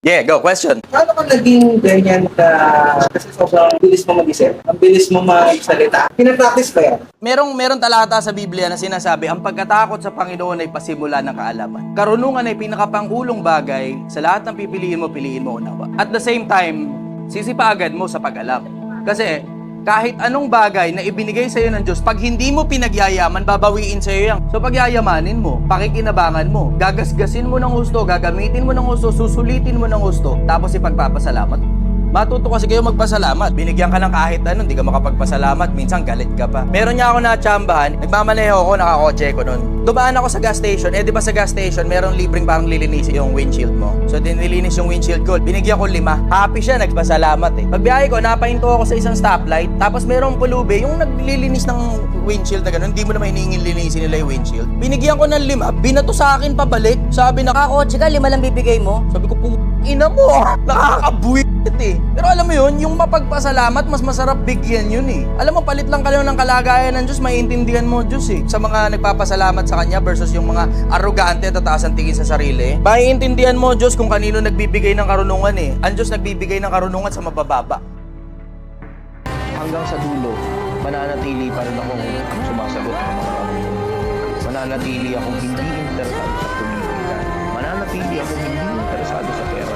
Yeah, go. Question. Paano ka naging ganyan ka kasi sobrang bilis mo mag-isip? Ang bilis mo magsalita? Pinapractice ba yan? Merong meron talata sa Biblia na sinasabi, ang pagkatakot sa Panginoon ay pasimula ng kaalaman. Karunungan ay pinakapangulong bagay sa lahat ng pipiliin mo, piliin mo unawa. At the same time, sisipa agad mo sa pag-alam. Kasi kahit anong bagay na ibinigay sa iyo ng Diyos, pag hindi mo pinagyayaman, babawiin sa iyo yan. So pagyayamanin mo, pakikinabangan mo, gagasgasin mo ng gusto, gagamitin mo ng gusto, susulitin mo ng gusto, tapos ipagpapasalamat mo. Matuto kasi kayo magpasalamat. Binigyan ka ng kahit ano, hindi ka makapagpasalamat. Minsan galit ka pa. Meron niya ako na-chambahan. Nagmamaneho ako, nakakotse ko nun. Dumaan ako sa gas station. Eh, di ba sa gas station, merong libreng parang lilinisin yung windshield mo. So, dinilinis yung windshield ko. Binigyan ko lima. Happy siya, nagpasalamat eh. Pagbiyahe ko, napahinto ako sa isang stoplight. Tapos merong pulube, yung naglilinis ng windshield na gano'n, hindi mo naman hiningin linisin nila yung windshield. Binigyan ko ng lima, binato sa akin pabalik. Sabi na, Kakotse ka, lima lang bibigay mo. sabi ko, ina mo, nakakabuwit eh. Pero alam mo yun, yung mapagpasalamat, mas masarap bigyan yun eh. Alam mo, palit lang kayo ng kalagayan ng Diyos, maiintindihan mo Diyos eh. Sa mga nagpapasalamat sa Kanya versus yung mga arrogante at tataas ang tingin sa sarili. Maiintindihan mo Diyos kung kanino nagbibigay ng karunungan eh. Ang Diyos nagbibigay ng karunungan sa mabababa. hanggang sa dulo, mananatili pa rin akong sumasagot ng mga tanong. Mananatili akong hindi interesado sa politika. Mananatili akong hindi interesado sa pera.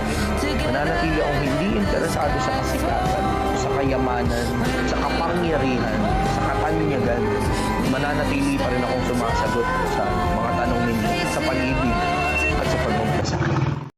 Mananatili akong hindi interesado sa kasikatan, sa kayamanan, sa kapangyarihan, sa katanyagan. Mananatili pa rin akong sumasagot sa mga tanong ninyo